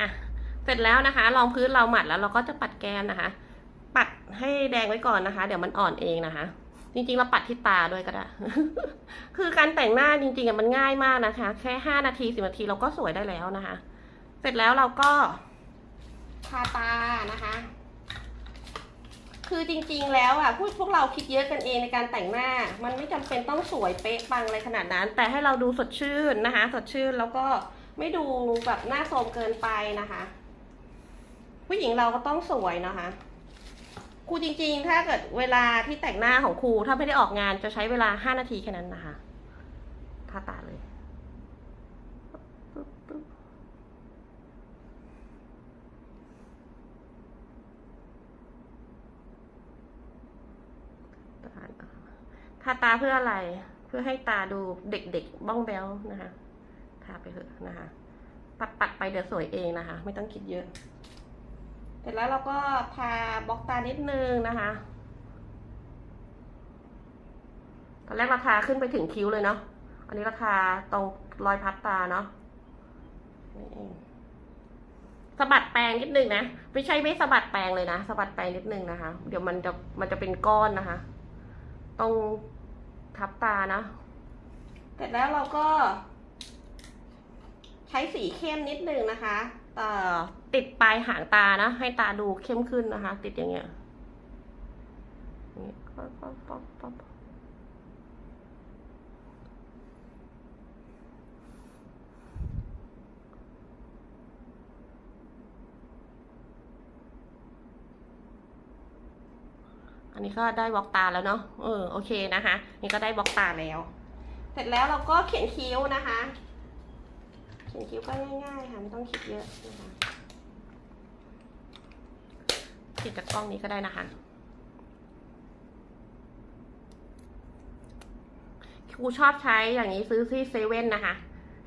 อะเสร็จแล้วนะคะรองพื้นเราหมัดแล้วเราก็จะปัดแก้มนะคะ ปัดให้แดงไว้ก่อนนะคะ เดี๋ยวมันอ่อนเองนะคะ จริงๆเราปัดที่ตาด้วยก็ได้ คือการแต่งหน้าจริงๆมันง่ายมากนะคะ แค่ห้านาทีสิบนาทีเราก็สวยได้แล้วนะคะ เสร็จแล้วเราก็ทาตานะคะคือจริงๆ แล้วอะพวกพวกเราคิดเยอะกันเองในการแต่งหน้า มันไม่จำเป็นต้องสวยเป๊ะปังอะไรขนาดนั้น แต่ให้เราดูสดชื่นนะคะ สดชื่นแล้วก็ ไม่ดูแบบหน้าโทรมเกินไปนะคะ ผู้หญิงเราก็ต้องสวยนะคะครูจริงๆ ถ้าเกิดเวลาที่แต่งหน้าของครูถ้าไม่ได้ออกงานจะใช้เวลาห้านาทีแค่นั้นนะคะทาตาเลยทาตาเพื่ออะไร เพื่อให้ตาดูเด็กๆ บ้องแบลนะคะ ทาไปเถอะนะคะ ปัดปัดๆไปเดี๋ยวสวยเองนะคะ ไม่ต้องคิดเยอะ เสร็จแล้วเราก็ทาบล็อกตานิดนึงนะคะตอนแรกเราทาขึ้นไปถึงคิ้วเลยเนาะอันนี้เราทาตรงรอยพับตาเนาะนี่เองสะบัดแปรงนิดนึงนะไม่ใช่ไม่สะบัดแปรงเลยนะสะบัดแปรงนิดนึงนะคะ เดี๋ยวมันจะมันจะเป็นก้อนนะคะ ตรงทับตานะเสร็จแล้วเราก็ ใช้สีเข้มนิดนึงนะคะเอ่อติดปลายหางตานะ ให้ตาดูเข้มขึ้นนะคะ ติดอย่างเงี้ยอย่างเงี้ยปั๊บปั๊บปั๊บปั๊บอันนี้ก็ได้บล็อกตาแล้วเนาะเออโอเคนะคะ นี่ก็ได้บล็อกตาแล้ว เสร็จแล้วเราก็เขียนคิ้วนะคะ เขียนคิ้วก็ง่ายๆค่ะไม่ต้องคิดเยอะนะคะเขียนจากกล้องนี้ก็ได้นะคะครูชอบใช้อย่างนี้ซื้อที่เซเว่นนะคะ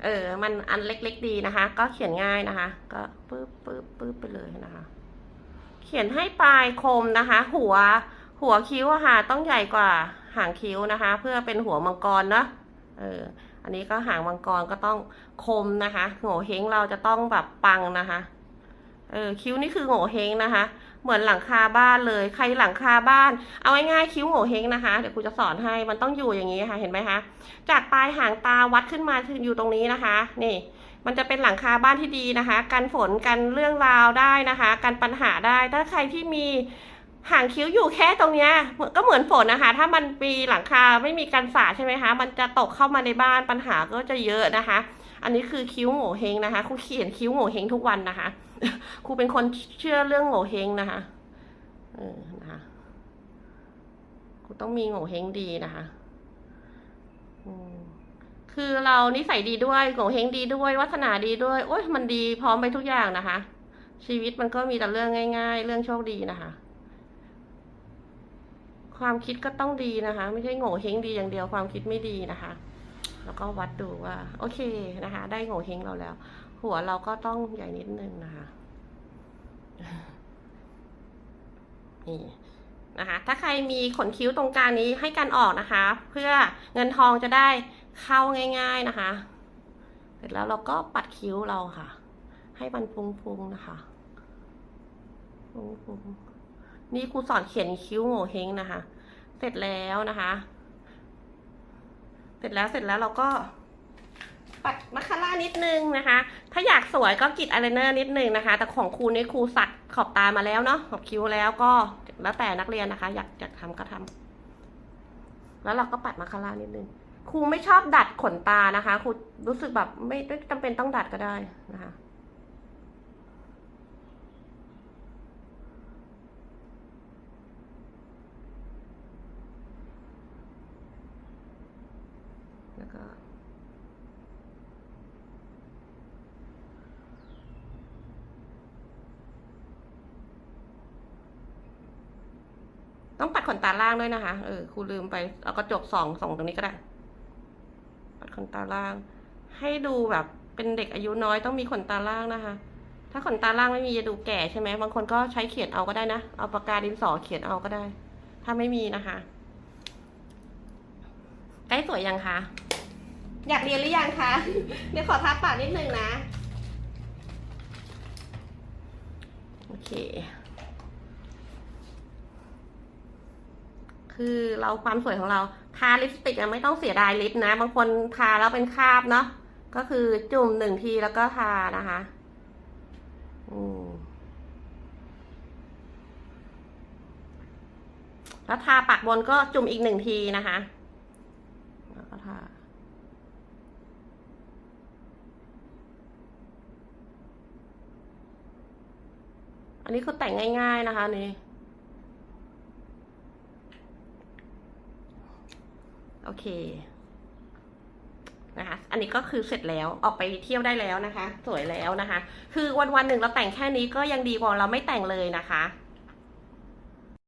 เออ มันอันเล็กๆดีนะคะ ก็เขียนง่ายนะคะ ก็ปึ๊บปึ๊บปึ๊บไปเลยนะคะ เขียนให้ปลายคมนะคะ หัว หัวคิ้วอะค่ะ ต้องใหญ่กว่าหางคิ้วนะคะ เพื่อเป็นหัวมังกรเนอะเออ อันนี้ก็หางมังกรก็ต้องคมนะคะโง่เฮงเราจะต้องแบบปังนะคะ เออคิ้วนี่คือโง่เฮงนะคะ เหมือนหลังคาบ้านเลย ใครหลังคาบ้าน เอาง่ายๆคิ้วโง่เฮงนะคะ เดี๋ยวครูจะสอนให้ มันต้องอยู่อย่างนี้ค่ะ เห็นไหมคะ จากปลายหางตาวัดขึ้นมาถึงอยู่ตรงนี้นะคะ นี่ มันจะเป็นหลังคาบ้านที่ดีนะคะ กันฝนกันเรื่องราวได้นะคะ กันปัญหาได้ ถ้าใครที่มี หางคิ้วอยู่แค่ตรงเนี้ยก็เหมือนฝนนะคะ ถ้ามันมีหลังคาไม่มีกันสาดใช่ไหมคะ มันจะตกเข้ามาในบ้านปัญหาก็จะเยอะนะคะ อันนี้คือคิ้วโง่เฮงนะคะครูเขียนคิ้วโง่เฮงทุกวันนะคะครูเป็นคนเชื่อเรื่องโง่เฮงนะคะเออนะคะครูต้องมีโง่เฮงดีนะคะคือเรานิสัยดีด้วยโง่เฮงดีด้วยวัฒนาดีด้วยโอ้ยมันดีพร้อมไปทุกอย่างนะคะ ชีวิตมันก็มีแต่เรื่องง่าย ๆ เรื่องโชคดีนะคะ ความคิดก็ต้องดีนะคะ ไม่ใช่โง่เฮงดีอย่างเดียวความคิดไม่ดีนะคะ แล้วก็วัดดูว่า โอเคนะคะ ได้โง่เฮงเราแล้ว หัวเราก็ต้องใหญ่นิดนึงนะคะนี่นะคะถ้าใครมีขนคิ้วตรงกลางนี้ให้กันออกนะคะ เพื่อเงินทองจะได้เข้าง่าย ๆนะคะ เสร็จแล้วเราก็ปัดคิ้วเราค่ะ ให้มันพุงๆนะคะพุงๆ นี่ครูสอนเขียนคิ้วโง่เฮงนะคะ เสร็จแล้วนะคะ เสร็จแล้วเสร็จแล้วเราก็ ปัดมาคาร่านิดนึงนะคะ ถ้าอยากสวยก็กรีดอายไลเนอร์นิดนึงนะคะ แต่ของครูนี่ครูสักขอบตามาแล้วเนาะขอบคิ้วแล้วก็แล้วแต่นักเรียนนะคะ อยากอยากทำก็ทำแล้วเราก็ปัดมาคาร่านิดนึงครูไม่ชอบดัดขนตานะคะครูรู้สึกแบบไม่ไม่จำเป็นต้องดัดก็ได้นะคะ ก็ ต้องปัดขนตาล่างด้วยนะคะ เออครูลืมไป เอากระจกส่องส่องตรงนี้ก็ได้ ปัดขนตาล่าง ให้ดูแบบเป็นเด็กอายุน้อยต้องมีขนตาล่างนะคะ ถ้าขนตาล่างไม่มีจะดูแก่ใช่ไหมบางคนก็ใช้เขียนเอาก็ได้นะ เอาปากกาดินสอเขียนเอาก็ได้ ถ้าไม่มีนะคะใกล้สวยยังคะ อยากเรียนหรือยังคะ เดี๋ยวขอทักปากนิดนึงนะ โอเค คือเราความสวยของเรา ทาลิปสติกไม่ต้องเสียดายลิปนะ บางคนทาแล้วเป็นคราบเนาะ ก็คือจุ่มหนึ่งทีแล้วก็ทานะคะอืมแล้วทาปากบนก็จุ่มอีกหนึ่งทีนะคะ แล้วก็ทาันนี้คือแต่งง่าย ๆนะคะนี่ โอเค นะคะ อันนี้ก็คือเสร็จแล้วออกไปเที่ยวได้แล้วนะคะ สวยแล้วนะคะ คือวันวันๆหนึ่งเราแต่งแค่นี้ก็ยังดีกว่าเราไม่แต่งเลยนะคะ